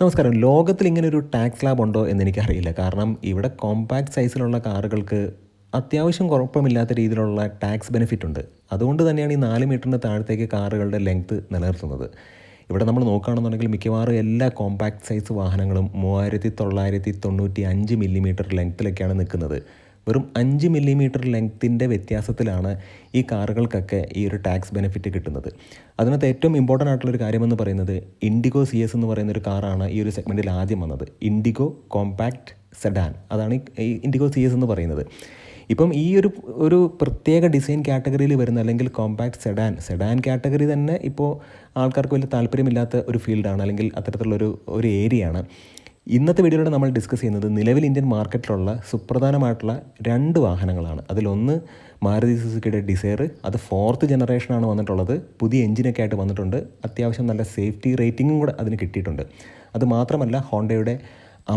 നമസ്കാരം. ലോകത്തിൽ ഇങ്ങനെ ഒരു ടാക്സ് ലാബ് ഉണ്ടോ എന്ന് എനിക്കറിയില്ല. കാരണം ഇവിടെ കോമ്പാക്ട് സൈസിലുള്ള കാറുകൾക്ക് അത്യാവശ്യം കുഴപ്പമില്ലാത്ത രീതിയിലുള്ള ടാക്സ് ബെനിഫിറ്റ് ഉണ്ട്. അതുകൊണ്ട് തന്നെയാണ് ഈ നാല് മീറ്ററിന് താഴത്തേക്ക് കാറുകളുടെ ലെങ്ത് നിലനിർത്തുന്നത്. ഇവിടെ നമ്മൾ നോക്കുകയാണെന്നുണ്ടെങ്കിൽ മിക്കവാറും എല്ലാ കോമ്പാക്ട് സൈസ് വാഹനങ്ങളും മൂവായിരത്തി തൊള്ളായിരത്തി തൊണ്ണൂറ്റി അഞ്ച് മില്ലിമീറ്റർ ലെങ്ത്തിലൊക്കെയാണ് നിൽക്കുന്നത്. വെറും അഞ്ച് മില്ലിമീറ്റർ ലെങ്ത്തിന്റെ വ്യത്യാസത്തിലാണ് ഈ കാറുകൾക്കൊക്കെ ഈ ഒരു ടാക്സ് ബെനിഫിറ്റ് കിട്ടുന്നത്. അതിനകത്ത് ഏറ്റവും ഇമ്പോർട്ടന്റ് ആയിട്ടുള്ളൊരു കാര്യമെന്ന് പറയുന്നത് ഇൻഡിഗോ സി എസ് എന്ന് പറയുന്ന ഒരു കാറാണ് ഈ ഒരു സെഗ്മെന്റിൽ ആദ്യം വന്നത്. ഇൻഡിഗോ കോമ്പാക്ട് സെഡാൻ അതാണ് ഈ ഇൻഡിഗോ സി എസ് എന്ന് പറയുന്നത്. ഇപ്പം ഈ ഒരു ഒരു പ്രത്യേക ഡിസൈൻ കാറ്റഗറിയിൽ വരുന്ന അല്ലെങ്കിൽ കോമ്പാക്ട് സെഡാൻ സെഡാൻ കാറ്റഗറി തന്നെ ഇപ്പോൾ ആൾക്കാർക്ക് വലിയ താല്പര്യമില്ലാത്ത ഒരു ഫീൽഡാണ് അല്ലെങ്കിൽ അത്തരത്തിലുള്ളൊരു ഒരു ഏരിയയാണ് ഇന്നത്തെ വീഡിയോയിലൂടെ നമ്മൾ ഡിസ്കസ് ചെയ്യുന്നത് നിലവിൽ ഇന്ത്യൻ മാർക്കറ്റിലുള്ള സുപ്രധാനമായിട്ടുള്ള രണ്ട് വാഹനങ്ങളാണ്. അതിലൊന്ന് മാരുതി സുസുക്കിയുടെ ഡിസയർ അത് ഫോർത്ത് ജനറേഷനാണ് വന്നിട്ടുള്ളത്. പുതിയ എഞ്ചിനൊക്കെ ആയിട്ട് വന്നിട്ടുണ്ട്. അത്യാവശ്യം നല്ല സേഫ്റ്റി റേറ്റിംഗും കൂടെ അതിന് കിട്ടിയിട്ടുണ്ട്. അത് മാത്രമല്ല ഹോണ്ടയുടെ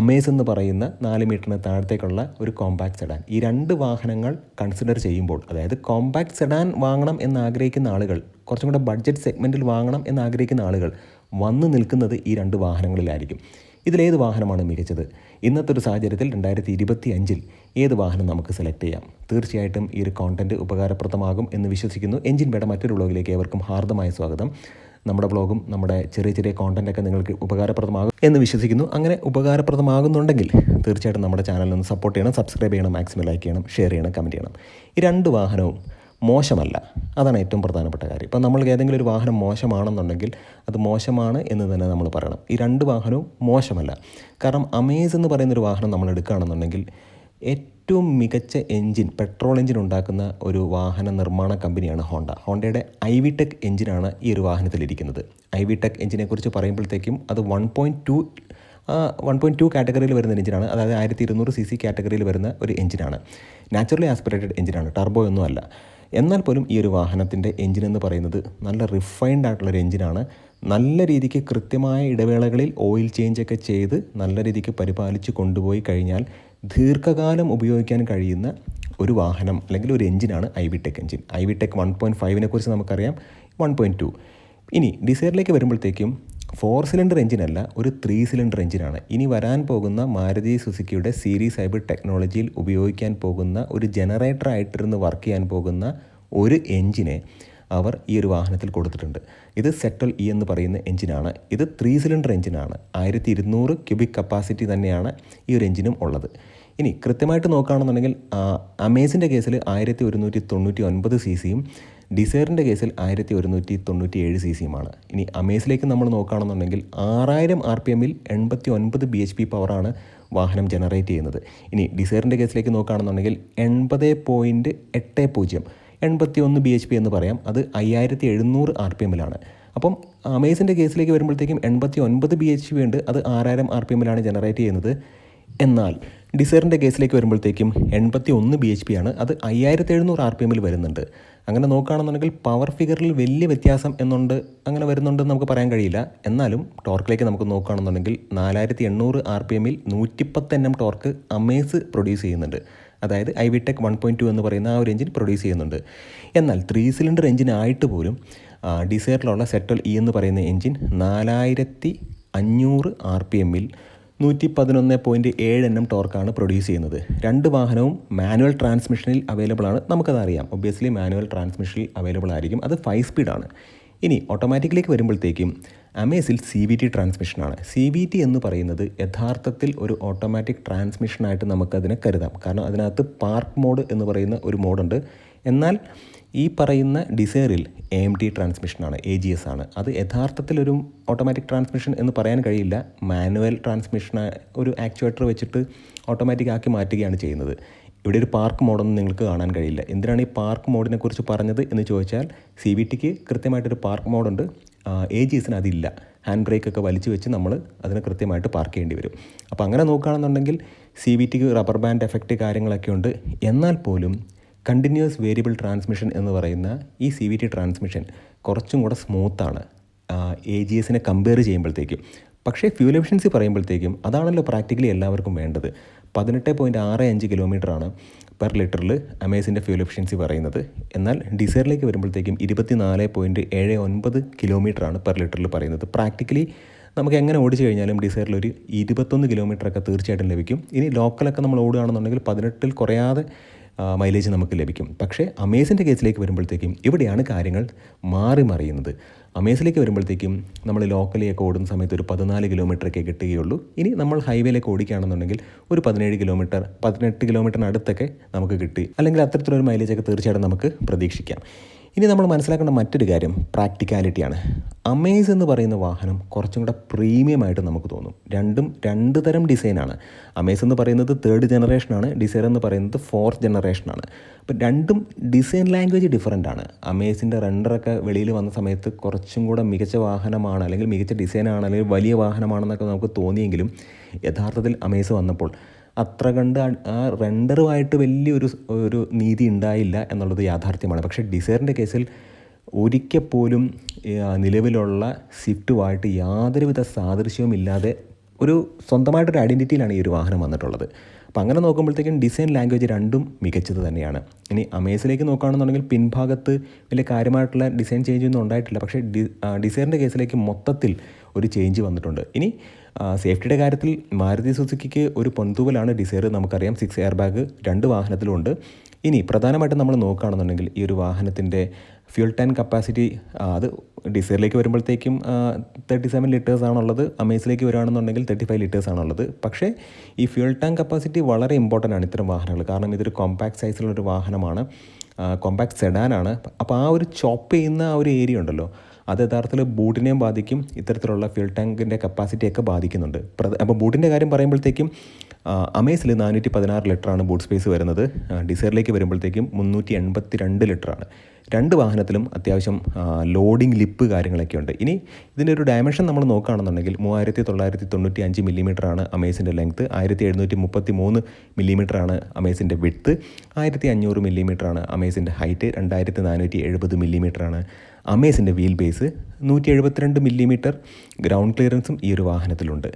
അമേസ് എന്ന് പറയുന്ന നാല് മീറ്ററിന് താഴത്തേക്കുള്ള ഒരു കോമ്പാക്ട് സെഡാൻ ഈ രണ്ട് വാഹനങ്ങൾ കൺസിഡർ ചെയ്യുമ്പോൾ അതായത് കോമ്പാക്ട് സെഡാൻ വാങ്ങണം എന്ന് ആഗ്രഹിക്കുന്ന ആളുകൾ കുറച്ചും കൂടെ ബഡ്ജറ്റ് സെഗ്മെന്റിൽ വാങ്ങണം എന്ന് ആഗ്രഹിക്കുന്ന ആളുകൾ വന്നു നിൽക്കുന്നത് ഈ രണ്ട് വാഹനങ്ങളിലായിരിക്കും. ഇതിലേത് വാഹനമാണ് മികച്ചത്? ഇന്നത്തെ ഒരു സാഹചര്യത്തിൽ രണ്ടായിരത്തി ഇരുപത്തി അഞ്ചിൽ ഏത് വാഹനം നമുക്ക് സെലക്ട് ചെയ്യാം? തീർച്ചയായിട്ടും ഈ ഒരു കോണ്ടന്റ് ഉപകാരപ്രദമാകും എന്ന് വിശ്വസിക്കുന്നു. എഞ്ചിൻ വേട മറ്റൊരു വ്ളോഗിലേക്ക് ഏവർക്കും ഹാർദമായ സ്വാഗതം. നമ്മുടെ ബ്ലോഗും നമ്മുടെ ചെറിയ ചെറിയ കോണ്ടന്റൊക്കെ നിങ്ങൾക്ക് ഉപകാരപ്രദമാകും എന്ന് വിശ്വസിക്കുന്നു. അങ്ങനെ ഉപകാരപ്രദമാകുന്നുണ്ടെങ്കിൽ തീർച്ചയായിട്ടും നമ്മുടെ ചാനലിൽ നിന്ന് സപ്പോർട്ട് ചെയ്യണം സബ്സ്ക്രൈബ് ചെയ്യണം മാക്സിമം ലൈക്ക് ചെയ്യണം ഷെയർ ചെയ്യണം കമന്റ് ചെയ്യണം. ഈ രണ്ട് വാഹനവും മോശമല്ല. അതാണ് ഏറ്റവും പ്രധാനപ്പെട്ട കാര്യം. ഇപ്പം നമ്മൾ ഏതെങ്കിലും ഒരു വാഹനം മോശമാണെന്നുണ്ടെങ്കിൽ അത് മോശമാണ് എന്ന് തന്നെ നമ്മൾ പറയണം. ഈ രണ്ട് വാഹനവും മോശമല്ല. കാരണം അമേസ് എന്ന് പറയുന്നൊരു വാഹനം നമ്മൾ എടുക്കുകയാണെന്നുണ്ടെങ്കിൽ ഏറ്റവും മികച്ച എൻജിൻ പെട്രോൾ എൻജിൻ ഉണ്ടാക്കുന്ന ഒരു വാഹന നിർമ്മാണ കമ്പനിയാണ് ഹോണ്ട. ഹോണ്ടയുടെ ഐ വി ടെക് എഞ്ചിനാണ് ഈ ഒരു വാഹനത്തിലിരിക്കുന്നത്. ഐ വി ടെക് എഞ്ചിനെ കുറിച്ച് പറയുമ്പോഴത്തേക്കും അത് one point two one point two കാറ്റഗറിയിൽ വരുന്ന എഞ്ചിനാണ് അതായത് ആയിരത്തി ഇരുന്നൂറ് സി സി കാറ്റഗറിയിൽ വരുന്ന ഒരു എഞ്ചിനാണ് നാച്ചുറലി ആസ്പിറേറ്റഡ് എഞ്ചിനാണ് ടർബോ ഒന്നും അല്ല. എന്നാൽ പോലും ഈ ഒരു വാഹനത്തിന്റെ എഞ്ചിൻ എന്ന് പറയുന്നത് നല്ല റിഫൈൻഡ് ആയിട്ടുള്ളൊരു എഞ്ചിനാണ് നല്ല രീതിക്ക് കൃത്യമായ ഇടവേളകളിൽ ഓയിൽ ചേഞ്ച് ഒക്കെ ചെയ്ത് നല്ല രീതിക്ക് പരിപാലിച്ച് കൊണ്ടുപോയി കഴിഞ്ഞാൽ ദീർഘകാലം ഉപയോഗിക്കാൻ കഴിയുന്ന ഒരു വാഹനം അല്ലെങ്കിൽ ഒരു എഞ്ചിനാണ് I V tech engine I V tech one point ഫൈവിനെ കുറിച്ച് നമുക്കറിയാം. വൺ പോയിന്റ് ടു ഇനി ഡിസൈറിലേക്ക് വരുമ്പോഴത്തേക്കും ഫോർ സിലിണ്ടർ എഞ്ചിനല്ല ഒരു ത്രീ സിലിണ്ടർ എഞ്ചിനാണ് ഇനി വരാൻ പോകുന്ന മാരുതി സുസുക്കിയുടെ സീരീസ് ഹൈബ്രിഡ് ടെക്നോളജിയിൽ ഉപയോഗിക്കാൻ പോകുന്ന ഒരു ജനറേറ്റർ ആയിട്ടിരുന്ന് വർക്ക് ചെയ്യാൻ പോകുന്ന ഒരു എഞ്ചിനെ അവർ ഈ ഒരു വാഹനത്തിൽ കൊടുത്തിട്ടുണ്ട്. ഇത് സെറ്റൽ ഇ എന്ന് പറയുന്ന എഞ്ചിനാണ് ഇത് ത്രീ സിലിണ്ടർ എഞ്ചിനാണ് ആയിരത്തി ഇരുന്നൂറ് ക്യൂബിക് കപ്പാസിറ്റി തന്നെയാണ് ഈ ഒരു എഞ്ചിനും ഉള്ളത്. ഇനി കൃത്യമായിട്ട് നോക്കുകയാണെന്നുണ്ടെങ്കിൽ അമേസിന്റെ കേസിൽ ആയിരത്തി ഒരുന്നൂറ്റി തൊണ്ണൂറ്റി ഒൻപത് സി സിയും ഡിസയറിന്റെ കേസിൽ ആയിരത്തി ഒരുന്നൂറ്റി തൊണ്ണൂറ്റി ഏഴ് സി സിയുമാണ് ഇനി അമേസിലേക്ക് നമ്മൾ നോക്കുകയാണെന്നുണ്ടെങ്കിൽ ആറായിരം ആർ പി എമ്മിൽ എൺപത്തി ഒൻപത് ബി എച്ച് പി പവറാണ് വാഹനം ജനറേറ്റ് ചെയ്യുന്നത്. ഇനി ഡിസൈറിന്റെ കേസിലേക്ക് നോക്കുകയാണെന്നുണ്ടെങ്കിൽ എൺപത് പോയിന്റ് എട്ട് പൂജ്യം എൺപത്തി ഒന്ന് ബി എച്ച് പി എന്ന് പറയാം. അത് അയ്യായിരത്തി എഴുന്നൂറ് ആർ പി എമ്മിലാണ് അപ്പം അമേസിന്റെ കേസിലേക്ക് വരുമ്പോഴത്തേക്കും എൺപത്തി ഒൻപത് ബി എച്ച് പി ഉണ്ട്. അത് ആറായിരം ആർ പി എമ്മിലാണ് ജനറേറ്റ് ചെയ്യുന്നത്. എന്നാൽ ഡിസൈറിന്റെ കേസിലേക്ക് വരുമ്പോഴത്തേക്കും എൺപത്തി ഒന്ന് ബി എച്ച് പി ആണ്. അത് അയ്യായിരത്തി എഴുന്നൂറ് ആർ പി എമ്മിൽ വരുന്നുണ്ട്. അങ്ങനെ നോക്കുകയാണെന്നുണ്ടെങ്കിൽ പവർ ഫിഗറിൽ വലിയ വ്യത്യാസം എന്നുണ്ട് അങ്ങനെ വരുന്നുണ്ടെന്ന് നമുക്ക് പറയാൻ കഴിയില്ല. എന്നാലും ടോർക്കിലേക്ക് നമുക്ക് നോക്കുകയാണെന്നുണ്ടെങ്കിൽ നാലായിരത്തി എണ്ണൂറ് ആർ പി എമ്മിൽ നൂറ്റിപ്പത്ത് N M torque Amaze produce ചെയ്യുന്നുണ്ട്. അതായത് I V tech one point two എന്ന് പറയുന്ന ആ ഒരു എഞ്ചിൻ പ്രൊഡ്യൂസ് ചെയ്യുന്നുണ്ട്. എന്നാൽ ത്രീ സിലിണ്ടർ എഞ്ചിൻ ആയിട്ട് പോലും ഡിസയറിലുള്ള സെറ്റൽ ഇ എന്ന് പറയുന്ന എഞ്ചിൻ നാലായിരത്തി അഞ്ഞൂറ് ആർ പി എമ്മിൽ നൂറ്റി പതിനൊന്ന് പോയിന്റ് ഏഴ് എണ്ണം ടോർക്കാണ് പ്രൊഡ്യൂസ് ചെയ്യുന്നത്. രണ്ട് വാഹനവും മാനുവൽ ട്രാൻസ്മിഷനിൽ അവൈലബിൾ ആണ്. നമുക്കത് അറിയാം. ഒബ്വിയസ്ലി മാനുവൽ ട്രാൻസ്മിഷനിൽ അവൈലബിൾ ആയിരിക്കും. അത് ഫൈവ് സ്പീഡാണ് ഇനി ഓട്ടോമാറ്റിക്കിലേക്ക് വരുമ്പോഴത്തേക്കും അമേസിൽ സി വി ടി ട്രാൻസ്മിഷനാണ് സി വി ടി എന്ന് പറയുന്നത് യഥാർത്ഥത്തിൽ ഒരു ഓട്ടോമാറ്റിക് ട്രാൻസ്മിഷനായിട്ട് നമുക്കതിനെ കരുതാം. കാരണം അതിനകത്ത് പാർക്ക് മോഡ് എന്ന് പറയുന്ന ഒരു മോഡുണ്ട് എന്നാൽ ഈ പറയുന്ന ഡിസയറിൽ എ എം ടി ട്രാൻസ്മിഷനാണ് എ ജി എസ് ആണ്. അത് യഥാർത്ഥത്തിൽ ഒരു ഓട്ടോമാറ്റിക് ട്രാൻസ്മിഷൻ എന്ന് പറയാൻ കഴിയില്ല. മാനുവൽ ട്രാൻസ്മിഷൻ ഒരു ആക്ച്വേറ്റർ വെച്ചിട്ട് ഓട്ടോമാറ്റിക് ആക്കി മാറ്റുകയാണ് ചെയ്യുന്നത്. ഇവിടെ ഒരു പാർക്ക് മോഡൊന്നും നിങ്ങൾക്ക് കാണാൻ കഴിയില്ല. എന്തിനാണ് ഈ പാർക്ക് മോഡിനെ കുറിച്ച് പറഞ്ഞത് എന്ന് ചോദിച്ചാൽ സി വി ടിക്ക് കൃത്യമായിട്ടൊരു പാർക്ക് മോഡുണ്ട് എ ജി എസിന് അതില്ല. ഹാൻഡ് ബ്രേക്ക് ഒക്കെ വലിച്ചു വെച്ച് നമ്മൾ അതിനെ കൃത്യമായിട്ട് പാർക്ക് ചെയ്യേണ്ടി വരും. അപ്പോൾ അങ്ങനെ നോക്കുകയാണെന്നുണ്ടെങ്കിൽ സി വി ടിക്ക് റബ്ബർ ബാൻഡ് എഫക്റ്റ് കാര്യങ്ങളൊക്കെ ഉണ്ട്. എന്നാൽ പോലും കണ്ടിന്യൂസ് വേരിയബിൾ ട്രാൻസ്മിഷൻ എന്ന് പറയുന്ന ഈ സി വി ടി ട്രാൻസ്മിഷൻ കുറച്ചും കൂടെ സ്മൂത്താണ് എ ജി എസിനെ കമ്പയർ ചെയ്യുമ്പോഴത്തേക്കും. പക്ഷേ ഫ്യൂൽ എഫിഷ്യൻസി പറയുമ്പോഴത്തേക്കും അതാണല്ലോ പ്രാക്ടിക്കലി എല്ലാവർക്കും വേണ്ടത്. പതിനെട്ട് പോയിന്റ് ആറ് അഞ്ച് കിലോമീറ്ററാണ് പെർ ലിറ്ററിൽ അമേസിന്റെ ഫ്യൂൽ എഫിഷ്യൻസി പറയുന്നത്. എന്നാൽ ഡിസേറിലേക്ക് വരുമ്പോഴത്തേക്കും ഇരുപത്തി നാല് പോയിന്റ് ഏഴ് ഒൻപത് കിലോമീറ്ററാണ് പെർ ലിറ്ററിൽ പറയുന്നത്. പ്രാക്ടിക്കലി നമുക്ക് എങ്ങനെ ഓടിച്ചു കഴിഞ്ഞാലും ഡിസേറിൽ ഒരു ഇരുപത്തൊന്ന് കിലോമീറ്ററൊക്കെ തീർച്ചയായിട്ടും ലഭിക്കും. ഇനി ലോക്കലൊക്കെ നമ്മൾ ഓടുകയാണെന്നുണ്ടെങ്കിൽ പതിനെട്ടിൽ കുറയാതെ മൈലേജ് നമുക്ക് ലഭിക്കും. പക്ഷേ അമേസിന്റെ കേസിലേക്ക് വരുമ്പോഴത്തേക്കും ഇവിടെയാണ് കാര്യങ്ങൾ മാറി മറിയുന്നത്. അമേസിലേക്ക് വരുമ്പോഴത്തേക്കും നമ്മൾ ലോക്കലിയൊക്കെ ഓടുന്ന സമയത്ത് ഒരു പതിനാല് കിലോമീറ്ററൊക്കെ കിട്ടുകയുള്ളൂ. ഇനി നമ്മൾ ഹൈവേയിലേക്ക് ഓടിക്കുകയാണെന്നുണ്ടെങ്കിൽ ഒരു പതിനേഴ് കിലോമീറ്റർ പതിനെട്ട് കിലോമീറ്ററിനടുത്തൊക്കെ നമുക്ക് കിട്ടി. അല്ലെങ്കിൽ അത്തരത്തിലൊരു മൈലേജൊക്കെ തീർച്ചയായിട്ടും നമുക്ക് പ്രതീക്ഷിക്കാം. ഇനി നമ്മൾ മനസ്സിലാക്കേണ്ട മറ്റൊരു കാര്യം പ്രാക്ടിക്കാലിറ്റിയാണ്. അമേസ് എന്ന് പറയുന്ന വാഹനം കുറച്ചും കൂടെ പ്രീമിയം ആയിട്ട് നമുക്ക് തോന്നും. രണ്ടും രണ്ട് തരം ഡിസൈനാണ് അമേസ് എന്ന് പറയുന്നത് തേർഡ് ജനറേഷനാണ് ഡിസൈർ എന്ന് പറയുന്നത് ഫോർത്ത് ജനറേഷനാണ് അപ്പോൾ രണ്ടും ഡിസൈൻ ലാംഗ്വേജ് ഡിഫറന്റ് ആണ്. അമേസിന്റെ റെൻഡറൊക്കെ വെളിയിൽ വന്ന സമയത്ത് കുറച്ചും കൂടെ മികച്ച വാഹനമാണ് അല്ലെങ്കിൽ മികച്ച ഡിസൈനാണ് അല്ലെങ്കിൽ വലിയ വാഹനമാണെന്നൊക്കെ നമുക്ക് തോന്നിയെങ്കിലും യഥാർത്ഥത്തിൽ അമേസ് വന്നപ്പോൾ അത്ര കണ്ട് ആ റെൻഡറുമായിട്ട് വലിയൊരു ഒരു നീതി ഉണ്ടായില്ല എന്നുള്ളത് യാഥാർത്ഥ്യമാണ്. പക്ഷേ ഡിസൈറിന്റെ കേസിൽ ഒരിക്കൽ പോലും നിലവിലുള്ള സ്വിഫ്റ്റുമായിട്ട് യാതൊരുവിധ സാദൃശ്യവും ഇല്ലാതെ ഒരു സ്വന്തമായിട്ടൊരു ഐഡന്റിറ്റിയിലാണ് ഈ ഒരു വാഹനം വന്നിട്ടുള്ളത്. അപ്പോൾ അങ്ങനെ നോക്കുമ്പോഴത്തേക്കും ഡിസൈൻ ലാംഗ്വേജ് രണ്ടും മികച്ചത് തന്നെയാണ്. ഇനി അമേസിലേക്ക് നോക്കുകയാണെന്നുണ്ടെങ്കിൽ പിൻഭാഗത്ത് വലിയ കാര്യമായിട്ടുള്ള ഡിസൈൻ ചേഞ്ചൊന്നും ഉണ്ടായിട്ടില്ല. പക്ഷേ ഡി ഡിസൈറിന്റെ കേസിലേക്ക് മൊത്തത്തിൽ ഒരു ചേഞ്ച് വന്നിട്ടുണ്ട്. ഇനി സേഫ്റ്റിയുടെ കാര്യത്തിൽ മാരുതി സുസുക്കിക്ക് ഒരു പൊൻതൂവലാണ് ഡിസൈർ നമുക്കറിയാം. സിക്സ് എയർ ബാഗ് രണ്ട് വാഹനത്തിലുണ്ട്. ഇനി പ്രധാനമായിട്ടും നമ്മൾ നോക്കുകയാണെന്നുണ്ടെങ്കിൽ ഈ ഒരു വാഹനത്തിന്റെ ഫ്യൂൽ ടാങ്ക് കപ്പാസിറ്റി അത് ഡിസൈറിലേക്ക് വരുമ്പോഴത്തേക്കും തേർട്ടി സെവൻ ലിറ്റേഴ്സ് ആണുള്ളത്. അമേസിലേക്ക് വരികയാണെന്നുണ്ടെങ്കിൽ തേർട്ടി ഫൈവ് ലിറ്റേഴ്സ് ആണുള്ളത്. പക്ഷേ ഈ ഫ്യൂൽ ടാങ്ക് കപ്പാസിറ്റി വളരെ ഇമ്പോർട്ടന്റ് ആണ് ഇത്തരം വാഹനങ്ങൾ. കാരണം ഇതൊരു കോമ്പാക്ട് സൈസിലുള്ളൊരു വാഹനമാണ്. കോമ്പാക്ട് സെഡാനാണ് അപ്പോൾ ആ ഒരു ചോപ്പ് ചെയ്യുന്ന ആ ഒരു ഏരിയ ഉണ്ടല്ലോ. അത് യഥാർത്ഥത്തിൽ ബൂട്ടിനെയും ബാധിക്കും ഇത്തരത്തിലുള്ള ഫ്യൂൽ ടാങ്കിന്റെ കപ്പാസിറ്റിയൊക്കെ ബാധിക്കുന്നുണ്ട്. അപ്പോൾ ബൂട്ടിന്റെ കാര്യം പറയുമ്പോഴത്തേക്കും അമേസിൽ നാനൂറ്റി പതിനാറ് ലിറ്ററാണ് ബൂട്ട് സ്പേസ് വരുന്നത്. ഡിസൈറിലേക്ക് വരുമ്പോഴത്തേക്കും മുന്നൂറ്റി എൺപത്തി രണ്ട് ലിറ്ററാണ് രണ്ട് വാഹനത്തിലും അത്യാവശ്യം ലോഡിംഗ് ലിപ്പ് കാര്യങ്ങളൊക്കെ ഉണ്ട്. ഇനി ഇതിന്റെ ഒരു ഡയമെൻഷൻ നമ്മൾ നോക്കുകയാണെന്നുണ്ടെങ്കിൽ മൂവായിരത്തി തൊള്ളായിരത്തി തൊണ്ണൂറ്റി അഞ്ച് മില്ലിമീറ്ററാണ് അമേസിന്റെ ലെങ്ത്ത് ആയിരത്തി എഴുന്നൂറ്റി മുപ്പത്തി മൂന്ന് മില്ലിമീറ്ററാണ് അമേസിന്റെ വിട്ത്ത് ആയിരത്തി അഞ്ഞൂറ് മില്ലിമീറ്ററാണ് അമേസിന്റെ ഹൈറ്റ് രണ്ടായിരത്തി നാനൂറ്റി എഴുപത് മില്ലിമീറ്ററാണ് അമേസിന്റെ വീൽ ബേസ് നൂറ്റി എഴുപത്തിരണ്ട് മില്ലിമീറ്റർ ഗ്രൗണ്ട് ക്ലിയറൻസും ഈ ഒരു വാഹനത്തിലുണ്ട്.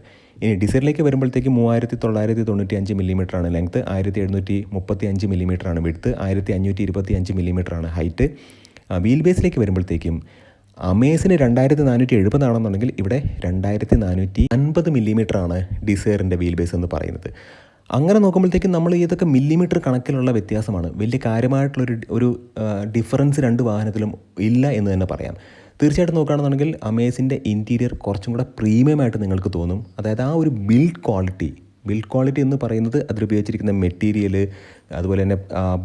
ഇനി ഡിസൈറിലേക്ക് വരുമ്പോഴത്തേക്ക് മൂവായിരത്തി തൊള്ളായിരത്തി തൊണ്ണൂറ്റി അഞ്ച് മില്ലിമീറ്ററാണ് ലെങ്ത്ത് ആയിരത്തി എഴുന്നൂറ്റി മുപ്പത്തി അഞ്ച് മില്ലിമീറ്ററാണ് വിടുത്ത് ആയിരത്തി അഞ്ഞൂറ്റി ഇരുപത്തി അഞ്ച് മില്ലിമീറ്ററാണ് ഹൈറ്റ്. വീൽ ബേസിലേക്ക് വരുമ്പോഴത്തേക്കും അമേസിന് രണ്ടായിരത്തി നാനൂറ്റി എഴുപതാണെന്നുണ്ടെങ്കിൽ ഇവിടെ രണ്ടായിരത്തി നാനൂറ്റി അൻപത് മില്ലിമീറ്ററാണ് ഡിസൈറിന്റെ വീൽ ബേസ് എന്ന് പറയുന്നത്. അങ്ങനെ നോക്കുമ്പോഴത്തേക്കും നമ്മൾ ഇതൊക്കെ മില്ലിമീറ്റർ കണക്കിലുള്ള വ്യത്യാസമാണ്. വലിയ കാര്യമായിട്ടുള്ളൊരു ഒരു ഡിഫറൻസ് രണ്ട് വാഹനത്തിലും ഇല്ല എന്ന് തന്നെ പറയാം. തീർച്ചയായിട്ടും നോക്കുകയാണെന്നുണ്ടെങ്കിൽ അമേസിന്റെ ഇന്റീരിയർ കുറച്ചും കൂടെ പ്രീമിയമായിട്ട് നിങ്ങൾക്ക് തോന്നും. അതായത് ആ ഒരു ബിൽഡ് ക്വാളിറ്റി ബിൽഡ് ക്വാളിറ്റി എന്ന് പറയുന്നത് അതിലുപയോഗിച്ചിരിക്കുന്ന മെറ്റീരിയൽ അതുപോലെ തന്നെ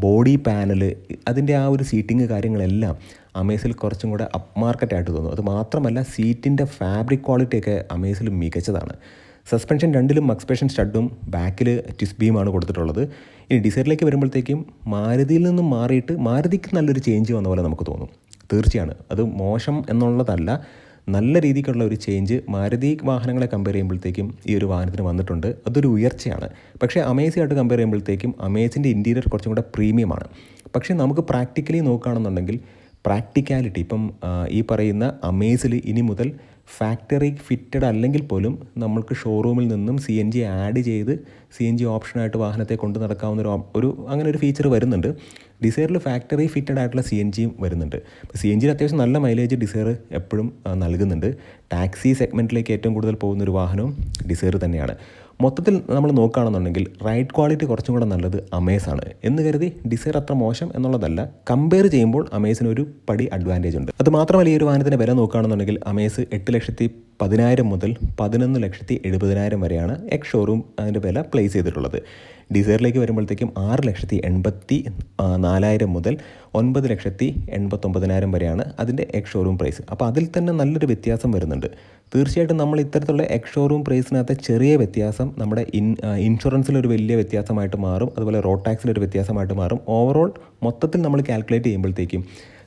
ബോഡി പാനൽ അതിന്റെ ആ ഒരു സീറ്റിംഗ് കാര്യങ്ങളെല്ലാം അമേസിൽ കുറച്ചും കൂടെ അപ്പ് മാർക്കറ്റായിട്ട് തോന്നും. അത് മാത്രമല്ല സീറ്റിന്റെ ഫാബ്രിക് ക്വാളിറ്റിയൊക്കെ അമേസിൽ മികച്ചതാണ്. സസ്പെൻഷൻ രണ്ടിലും മക്സ്പെഷൻ സ്റ്റഡും ബാക്കിൽ ടിസ്ബിയുമാണ് കൊടുത്തിട്ടുള്ളത്. ഇനി ഡിസൈറിലേക്ക് വരുമ്പോഴത്തേക്കും മാരുതിയിൽ നിന്നും മാറിയിട്ട് മാരുതിക്ക് നല്ലൊരു ചേഞ്ച് വന്ന പോലെ നമുക്ക് തോന്നും. തീർച്ചയാണ്. അത് മോശം എന്നുള്ളതല്ല. നല്ല രീതിക്കുള്ള ഒരു ചേഞ്ച് മാരുതി വാഹനങ്ങളെ കമ്പയർ ചെയ്യുമ്പോഴത്തേക്കും ഈ ഒരു വാഹനത്തിന് വന്നിട്ടുണ്ട്. അതൊരു ഉയർച്ചയാണ്. പക്ഷേ അമേസിയായിട്ട് കമ്പയർ ചെയ്യുമ്പോഴത്തേക്കും അമേസിന്റെ ഇന്റീരിയർ കുറച്ചും കൂടെ പ്രീമിയമാണ് പക്ഷേ നമുക്ക് പ്രാക്ടിക്കലി നോക്കുകയാണെന്നുണ്ടെങ്കിൽ പ്രാക്ടിക്കാലിറ്റി ഇപ്പം ഈ പറയുന്ന അമേസിൽ ഇനി മുതൽ ഫാക്ടറി ഫിറ്റഡ് അല്ലെങ്കിൽ പോലും നമ്മൾക്ക് ഷോറൂമിൽ നിന്നും സി എൻ ജി ആഡ് ചെയ്ത് സി എൻ ജി ഓപ്ഷനായിട്ട് വാഹനത്തെ കൊണ്ട് നടക്കാവുന്ന ഒരു ഒരു അങ്ങനെ ഒരു ഫീച്ചർ വരുന്നുണ്ട്. ഡിസൈറിൽ ഫാക്ടറി ഫിറ്റഡ് ആയിട്ടുള്ള സി എൻ ജിയും വരുന്നുണ്ട്. സി എൻ ജിയിൽ അത്യാവശ്യം നല്ല മൈലേജ് ഡിസൈർ എപ്പോഴും നൽകുന്നുണ്ട്. ടാക്സി സെഗ്മെന്റിലേക്ക് ഏറ്റവും കൂടുതൽ പോകുന്ന ഒരു വാഹനവും ഡിസൈർ തന്നെയാണ്. മൊത്തത്തിൽ നമ്മൾ നോക്കുകയാണെന്നുണ്ടെങ്കിൽ റൈഡ് ക്വാളിറ്റി കുറച്ചും കൂടെ നല്ലത് അമേസാണ് എന്ന് കരുതി ഡിസൈർ അത്ര മോശം എന്നുള്ളതല്ല കമ്പയർ ചെയ്യുമ്പോൾ അമേസിന് ഒരു പടി അഡ്വാന്റേജ് ഉണ്ട്. അത് മാത്രമല്ല ഈ ഒരു വാഹനത്തിന്റെ വില നോക്കുകയാണെന്നുണ്ടെങ്കിൽ അമേസ് എട്ട് ലക്ഷത്തി പതിനായിരം മുതൽ പതിനൊന്ന് ലക്ഷത്തി എഴുപതിനായിരം വരെയാണ് എക്സ് ഷോറൂം അതിന്റെ വില പ്ലേസ് ചെയ്തിട്ടുള്ളത്. ഡിസൈറിലേക്ക് വരുമ്പോഴത്തേക്കും ആറ് ലക്ഷത്തി എൺപത്തി നാലായിരം മുതൽ ഒൻപത് ലക്ഷത്തി എൺപത്തൊമ്പതിനായിരം വരെയാണ് അതിന്റെ എക്സ് ഷോറൂം പ്രൈസ് അപ്പോൾ അതിൽ തന്നെ നല്ലൊരു വ്യത്യാസം വരുന്നുണ്ട്. തീർച്ചയായിട്ടും നമ്മൾ ഇത്തരത്തിലുള്ള എക്സ് ഷോറൂം പ്രൈസിനകത്ത് ചെറിയ വ്യത്യാസം നമ്മുടെ ഇൻ ഇൻഷുറൻസിലൊരു വലിയ വ്യത്യാസമായിട്ട് മാറും. അതുപോലെ റോഡ് ടാക്സിലൊരു വ്യത്യാസമായിട്ട് മാറും. ഓവറോൾ മൊത്തത്തിൽ നമ്മൾ കാൽക്കുലേറ്റ് ചെയ്യുമ്പോഴത്തേക്കും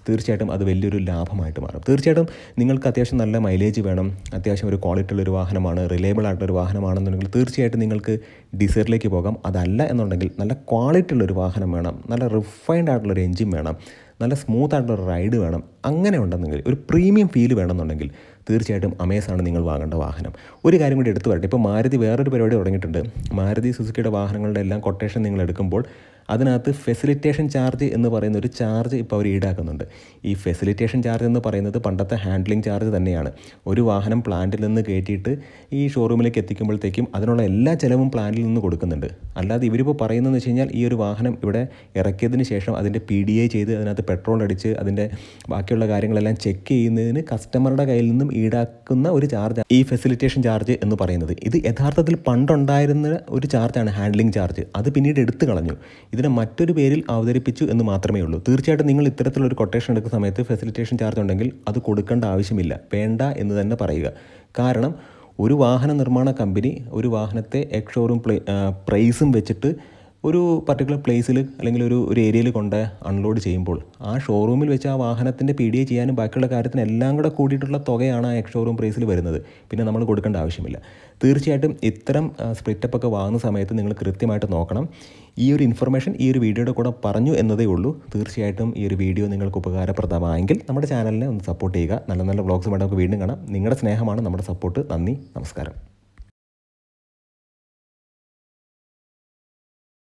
തീർച്ചയായിട്ടും അത് വലിയൊരു ലാഭമായിട്ട് മാറും. തീർച്ചയായിട്ടും നിങ്ങൾക്ക് അത്യാവശ്യം നല്ല മൈലേജ് വേണം അത്യാവശ്യം ഒരു ക്വാളിറ്റി ഉള്ളൊരു വാഹനമാണ് റിലയബിൾ ആയിട്ടൊരു വാഹനമാണെന്നുണ്ടെങ്കിൽ തീർച്ചയായിട്ടും നിങ്ങൾക്ക് ഡിസൈറിലേക്ക് പോകാം. അതല്ല എന്നുണ്ടെങ്കിൽ നല്ല ക്വാളിറ്റി ഉള്ളൊരു വാഹനം വേണം നല്ല റിഫൈൻഡ് ആയിട്ടുള്ളൊരു എഞ്ചിൻ വേണം നല്ല സ്മൂത്ത് ആയിട്ടുള്ള ഒരു റൈഡ് വേണം അങ്ങനെ ഉണ്ടെന്നെങ്കിൽ ഒരു പ്രീമിയം ഫീൽ വേണമെന്നുണ്ടെങ്കിൽ തീർച്ചയായിട്ടും അമേസാണ് നിങ്ങൾ വാങ്ങേണ്ട വാഹനം. ഒരു കാര്യം കൂടി എടുത്തു വരട്ടെ ഇപ്പോൾ മാരുതി വേറൊരു പരിപാടി തുടങ്ങിയിട്ടുണ്ട്. മാരുതി സുസുക്കിയുടെ വാഹനങ്ങളുടെ എല്ലാം കൊട്ടേഷൻ നിങ്ങൾ എടുക്കുമ്പോൾ അതിനകത്ത് ഫെസിലിറ്റേഷൻ ചാർജ് എന്ന് പറയുന്ന ഒരു ചാർജ് ഇപ്പോൾ അവർ ഈടാക്കുന്നുണ്ട്. ഈ ഫെസിലിറ്റേഷൻ ചാർജ് എന്ന് പറയുന്നത് പണ്ടത്തെ ഹാൻഡ്ലിംഗ് ചാർജ് തന്നെയാണ്. ഒരു വാഹനം പ്ലാന്റിൽ നിന്ന് കയറ്റിയിട്ട് ഈ ഷോറൂമിലേക്ക് എത്തിക്കുമ്പോഴത്തേക്കും അതിനുള്ള എല്ലാ ചിലവും പ്ലാന്റിൽ നിന്ന് കൊടുക്കുന്നുണ്ട്. അല്ലാതെ ഇവരിപ്പോൾ പറയുന്നതെന്ന് വെച്ച് കഴിഞ്ഞാൽ ഈ ഒരു വാഹനം ഇവിടെ ഇറക്കിയതിന് ശേഷം അതിന്റെ പി ഡി ഐ ചെയ്ത് അതിനകത്ത് പെട്രോൾ അടിച്ച് അതിന്റെ ബാക്കിയുള്ള കാര്യങ്ങളെല്ലാം ചെക്ക് ചെയ്യുന്നതിന് കസ്റ്റമറുടെ കയ്യിൽ നിന്നും ഈടാക്കുന്ന ഒരു ചാർജ് ഈ ഫെസിലിറ്റേഷൻ ചാർജ് എന്ന് പറയുന്നത്. ഇത് യഥാർത്ഥത്തിൽ പണ്ടുണ്ടായിരുന്ന ഒരു ചാർജാണ് ഹാൻഡ്ലിംഗ് ചാർജ് അത് പിന്നീട് എടുത്തു കളഞ്ഞു. ഇതിനെ മറ്റൊരു പേരിൽ അവതരിപ്പിച്ചു എന്ന് മാത്രമേ ഉള്ളൂ. തീർച്ചയായിട്ടും നിങ്ങൾ ഇത്തരത്തിലൊരു കൊട്ടേഷൻ എടുക്കുന്ന സമയത്ത് ഫെസിലിറ്റേഷൻ ചാർജ് ഉണ്ടെങ്കിൽ അത് കൊടുക്കേണ്ട ആവശ്യമില്ല. വേണ്ട എന്ന് തന്നെ പറയുക. കാരണം ഒരു വാഹന നിർമ്മാണ കമ്പനി ഒരു വാഹനത്തെ എക്സ് ഷോറൂം പ്രൈസും വെച്ചിട്ട് ഒരു പർട്ടിക്കുലർ പ്ലേസിൽ അല്ലെങ്കിൽ ഒരു ഒരു ഏരിയയിൽ കൊണ്ട് അൺലോഡ് ചെയ്യുമ്പോൾ ആ ഷോറൂമിൽ വെച്ച് ആ വാഹനത്തിന്റെ പി ഡി എ ചെയ്യാനും ബാക്കിയുള്ള കാര്യത്തിന് എല്ലാം കൂടെ കൂടിയിട്ടുള്ള തുകയാണ് ആ എക്സ് ഷോറൂം പ്രൈസിൽ വരുന്നത്. പിന്നെ നമ്മൾ കൊടുക്കേണ്ട ആവശ്യമില്ല. തീർച്ചയായിട്ടും ഇത്തരം സ്പ്ലിറ്റപ്പ് ഒക്കെ വാങ്ങുന്ന സമയത്ത് നിങ്ങൾ കൃത്യമായിട്ട് നോക്കണം. ഈ ഒരു ഇൻഫർമേഷൻ ഈ ഒരു വീഡിയോയുടെ കൂടെ പറഞ്ഞു എന്നതേ ഉള്ളൂ. തീർച്ചയായിട്ടും ഈ ഒരു വീഡിയോ നിങ്ങൾക്ക് ഉപകാരപ്രദമായെങ്കിൽ നമ്മുടെ ചാനലിനെ ഒന്ന് സപ്പോർട്ട് ചെയ്യുക. നല്ല നല്ല വ്ളോഗ്സ് വേണ്ടി നമുക്ക് വീണ്ടും കാണാം. നിങ്ങളുടെ സ്നേഹമാണ് നമ്മുടെ സപ്പോർട്ട് നന്ദി. നമസ്കാരം.